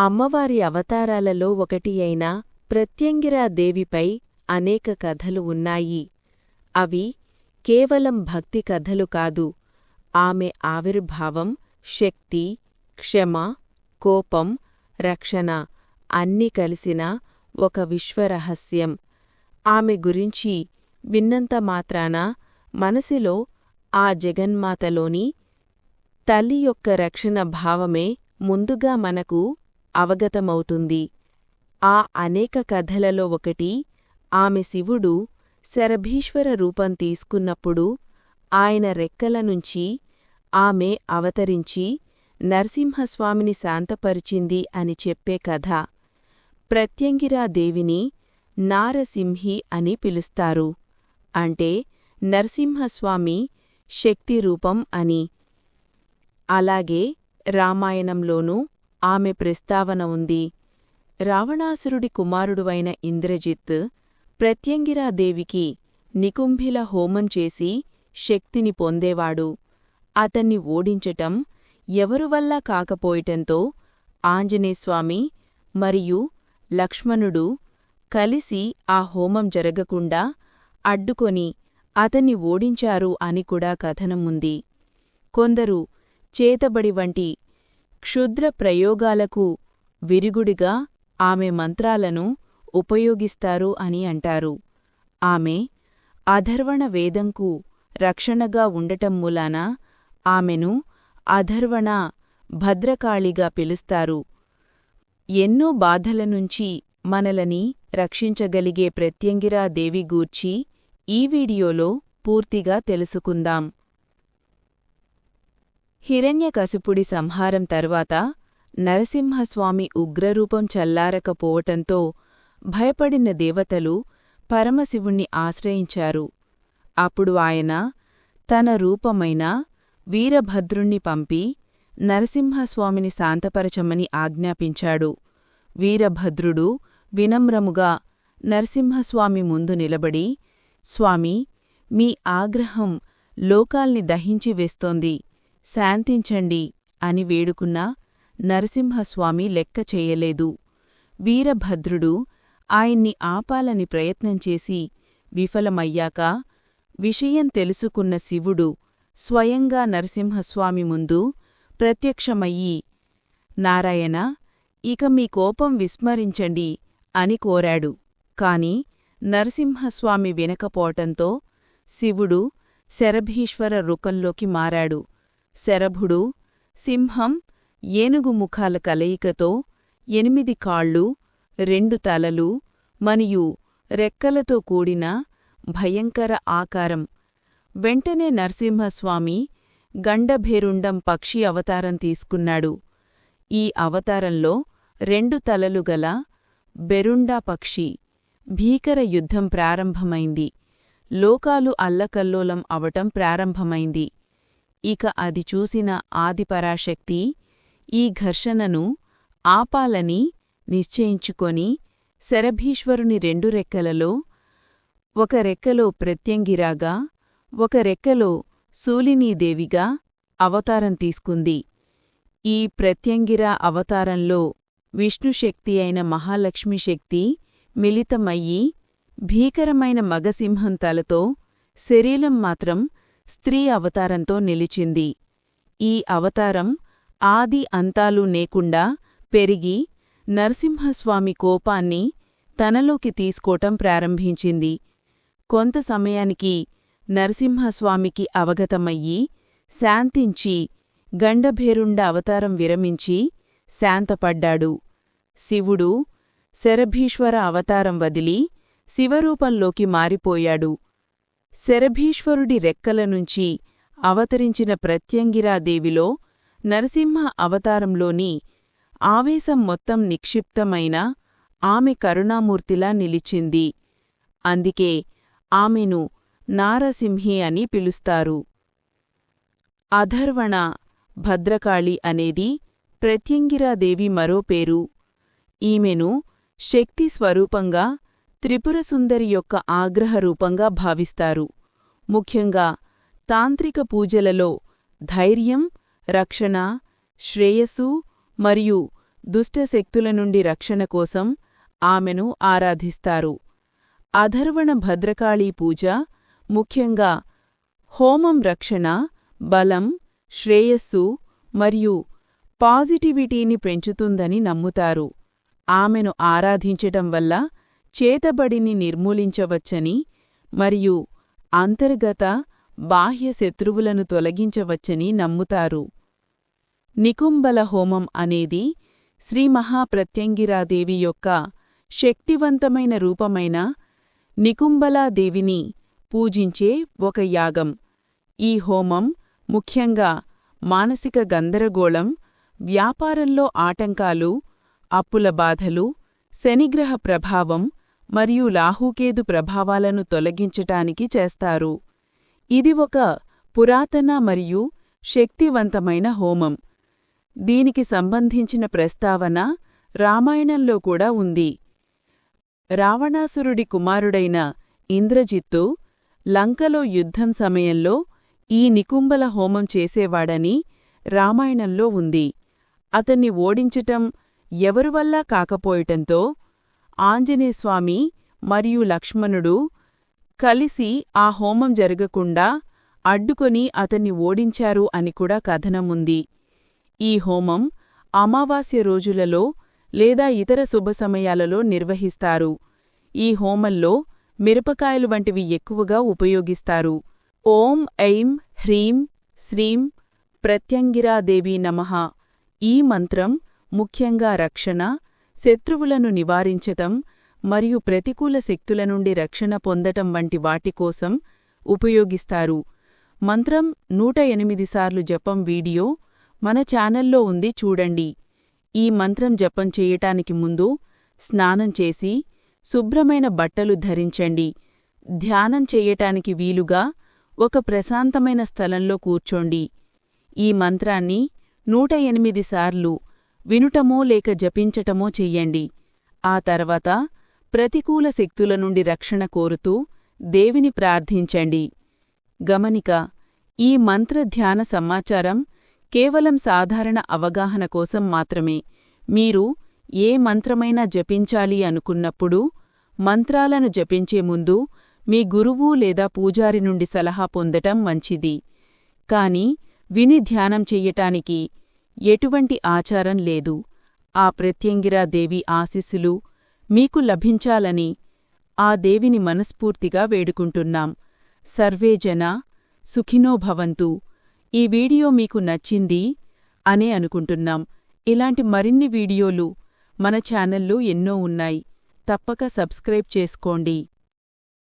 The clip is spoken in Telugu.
అమ్మవారి అవతారాలలో ఒకటి అయిన ప్రత్యంగిరాదేవిపై అనేక కథలు ఉన్నాయి. అవి కేవలం భక్తి కథలు కాదు. ఆమె ఆవిర్భావం శక్తి క్షమ కోపం రక్షణ అన్నీ కలిసిన ఒక విశ్వరహస్యం. ఆమె గురించి విన్నంత మాత్రాన మనసిలో ఆ జగన్మాతలోని తల్లి యొక్క రక్షణ భావమే ముందుగా మనకు అవగతమవుతుంది. ఆ అనేక కథలలో ఒకటి ఆమె శివుడు శరభీశ్వర రూపం తీసుకున్నప్పుడు ఆయన రెక్కల నుంచి ఆమె అవతరించి నరసింహస్వామిని శాంతపరిచింది అని చెప్పే కథ. ప్రత్యంగిరాదేవిని నారసింహి అని పిలుస్తారు. అంటే నరసింహస్వామి శక్తి రూపం అని. అలాగే రామాయణంలోనూ ఆమె ప్రస్తావన ఉంది. రావణాసురుడి కుమారుడువైన ఇంద్రజిత్ ప్రత్యంగిరాదేవికి నికుంభిల హోమం చేసి శక్తిని పొందేవాడు. అతన్ని ఓడించటం ఎవరువల్లా కాకపోయటంతో ఆంజనేస్వామి మరియు లక్ష్మణుడు కలిసి ఆ హోమం జరగకుండా అడ్డుకొని అతన్ని ఓడించారు అని కూడా కథనముంది కొందరు చేతబడి వంటి క్షుద్ర ప్రయోగాలకు విరుగుడిగా ఆమె మంత్రాలను ఉపయోగిస్తారు అని అంటారు. ఆమె అధర్వణ వేదంకు రక్షణగా ఉండటం మూలాన ఆమెను అధర్వణ భద్రకాళిగా పిలుస్తారు. ఎన్నో బాధల నుంచి మనలని రక్షించగలిగే ప్రత్యంగిరాదేవి గూర్చి ఈ వీడియోలో పూర్తిగా తెలుసుకుందాం. హిరణ్యకశిపుడి సంహారం తర్వాత నరసింహస్వామి ఉగ్రరూపం చల్లారకపోవటంతో భయపడిన దేవతలు పరమశివుణ్ణి ఆశ్రయించారు. అప్పుడు ఆయన తన రూపమైన వీరభద్రుణ్ణి పంపి నరసింహస్వామిని శాంతపరచమని ఆజ్ఞాపించాడు. వీరభద్రుడు వినమ్రముగా నరసింహస్వామి ముందు నిలబడి స్వామి మీ ఆగ్రహం లోకాల్ని దహించి వేస్తోంది. శాంతించండి అని వేడుకున్నా నరసింహస్వామి లెక్క చేయలేదు. వీరభద్రుడు ఆయన్ని ఆపాలని ప్రయత్నం చేసి విఫలమయ్యాక విషయం తెలుసుకున్న శివుడు స్వయంగా నరసింహస్వామి ముందు ప్రత్యక్షమయ్యి నారాయణ ఇక మీ కోపం విస్మరించండి అని కోరాడు. కాని నరసింహస్వామి వినకపోవటంతో శివుడు శరభీశ్వర రూపంలోకి మారాడు. శరభుడు సింహం ఏనుగు ముఖాల కలయికతో ఎనిమిది కాళ్ళు రెండు తలలు మరియు రెక్కలతో కూడిన భయంకర ఆకారం. వెంటనే నరసింహస్వామి గండభేరుండం పక్షి అవతారం తీసుకున్నాడు. ఈ అవతారంలో రెండు తలలు గల బెరుండా పక్షి భీకర యుద్ధం ప్రారంభమైంది. లోకాలు అల్లకల్లోలం అవటం ప్రారంభమైంది. ఇక అది చూసిన ఆదిపరాశక్తి ఈ ఘర్షణను ఆపాలని నిశ్చయించుకొని శరభీశ్వరుని రెండు రెక్కలలో ఒక రెక్కలో ప్రత్యంగిరాగా ఒక రెక్కలో సూలినీదేవిగా అవతారం తీసుకుంది. ఈ ప్రత్యంగిరా అవతారంలో విష్ణుశక్తి అయిన మహాలక్ష్మి శక్తి మిళితమయ్యి భీకరమైన మగసింహం తలతో శరీరం మాత్రం స్త్రీ అవతారంతో నిలిచింది. ఈ అవతారం ఆది అంతాలు నేకుండా పెరిగి నరసింహస్వామి కోపాన్ని తనలోకి తీసుకోటం ప్రారంభించింది. కొంత సమయానికి నరసింహస్వామికి అవగతమయ్యి శాంతించి గండభేరుండ అవతారం విరమించి శాంతపడ్డాడు. శివుడు శరభీశ్వర అవతారం వదిలి శివరూపంలోకి మారిపోయాడు. శరభీశ్వరుడి రెక్కల నుంచి అవతరించిన ప్రత్యంగిరాదేవిలో నరసింహ అవతారంలోని ఆవేశం మొత్తం నిక్షిప్తమైన ఆమె కరుణామూర్తిలా నిలిచింది. అందుకే ఆమెను నారసింహి అని పిలుస్తారు. అధర్వణ భద్రకాళి అనేది ప్రత్యంగిరాదేవి మరో పేరు. ఈమెను శక్తి స్వరూపంగా త్రిపురసుందరి యొక్క ఆగ్రహరూపంగా భావిస్తారు. ముఖ్యంగా తాంత్రిక పూజలలో ధైర్యం రక్షణ శ్రేయస్సు మరియు దుష్టశక్తుల నుండి రక్షణ కోసం ఆమెను ఆరాధిస్తారు. అధర్వణ భద్రకాళీ పూజ ముఖ్యంగా హోమం రక్షణ బలం శ్రేయస్సు మరియు పాజిటివిటీని పెంచుతుందని నమ్ముతారు. ఆమెను ఆరాధించటం వల్ల చేతబడిని నిర్మూలించవచ్చని మరియు అంతర్గత బాహ్య శత్రువులను తొలగించవచ్చని నమ్ముతారు. నికుంబల హోమం అనేది శ్రీ మహాప్రత్యంగిరాదేవి యొక్క శక్తివంతమైన రూపమైన నికుంబలాదేవిని పూజించే ఒక యాగం. ఈ హోమం ముఖ్యంగా మానసిక గందరగోళం వ్యాపారంలో ఆటంకాలు అప్పుల బాధలు శనిగ్రహ ప్రభావం మరియు లాహూకేదు ప్రభావాలను తొలగించటానికి చేస్తారు. ఇది ఒక పురాతన మరియు శక్తివంతమైన హోమం. దీనికి సంబంధించిన ప్రస్తావన రామాయణంలో కూడా ఉంది. రావణాసురుడి కుమారుడైన ఇంద్రజిత్తు లంకలో యుద్ధం సమయంలో ఈ నికుంబల హోమం చేసేవాడని రామాయణంలో ఉంది. అతన్ని ఓడించటం ఎవరువల్లా కాకపోయటంతో ఆంజనేయస్వామి మరియు లక్ష్మణుడు కలిసి ఆ హోమం జరగకుండా అడ్డుకొని అతన్ని ఓడించారు అని కూడా కథనముంది. ఈ హోమం అమావాస్య రోజులలో లేదా ఇతర శుభ సమయాలలో నిర్వహిస్తారు. ఈ హోమంలో మిరపకాయలు వంటివి ఎక్కువగా ఉపయోగిస్తారు. ఓం ఐం హ్రీం శ్రీం ప్రత్యంగిరాదేవీ నమః ఈ మంత్రం ముఖ్యంగా రక్షణ శత్రువులను నివారించటం మరియు ప్రతికూల శక్తుల నుండి రక్షణ పొందటం వంటి వాటి కోసం ఉపయోగిస్తారు. మంత్రం నూట ఎనిమిది సార్లు జపం వీడియో మన ఛానల్లో ఉంది చూడండి. ఈ మంత్రం జపం చేయటానికి ముందు స్నానం చేసి శుభ్రమైన బట్టలు ధరించండి. ధ్యానం చెయ్యటానికి వీలుగా ఒక ప్రశాంతమైన స్థలంలో కూర్చోండి. ఈ మంత్రాన్ని నూట ఎనిమిది సార్లు వినుటమో లేక జపించటమో చెయ్యండి. ఆ తర్వాత ప్రతికూల శక్తుల నుండి రక్షణ కోరుతూ దేవిని ప్రార్థించండి. గమనిక ఈ మంత్ర ధ్యాన సమాచారం కేవలం సాధారణ అవగాహన కోసం మాత్రమే. మీరు ఏ మంత్రమైనా జపించాలి అనుకున్నప్పుడు మంత్రాలను జపించే ముందు మీ గురువు లేదా పూజారి నుండి సలహా పొందటం మంచిది. కాని విని ధ్యానం చెయ్యటానికి ఎటువంటి ఆచారం లేదు. ఆ ప్రత్యంగిరాదేవి ఆశీస్సులు మీకు లభించాలని ఆ దేవిని మనస్ఫూర్తిగా వేడుకుంటున్నాం. సర్వే జన సుఖినో భవంతు. ఈ వీడియో మీకు నచ్చింది అనే అనుకుంటున్నాం. ఇలాంటి మరిన్ని వీడియోలు మన ఛానల్లో ఎన్నో ఉన్నాయి. తప్పక సబ్స్క్రైబ్ చేసుకోండి.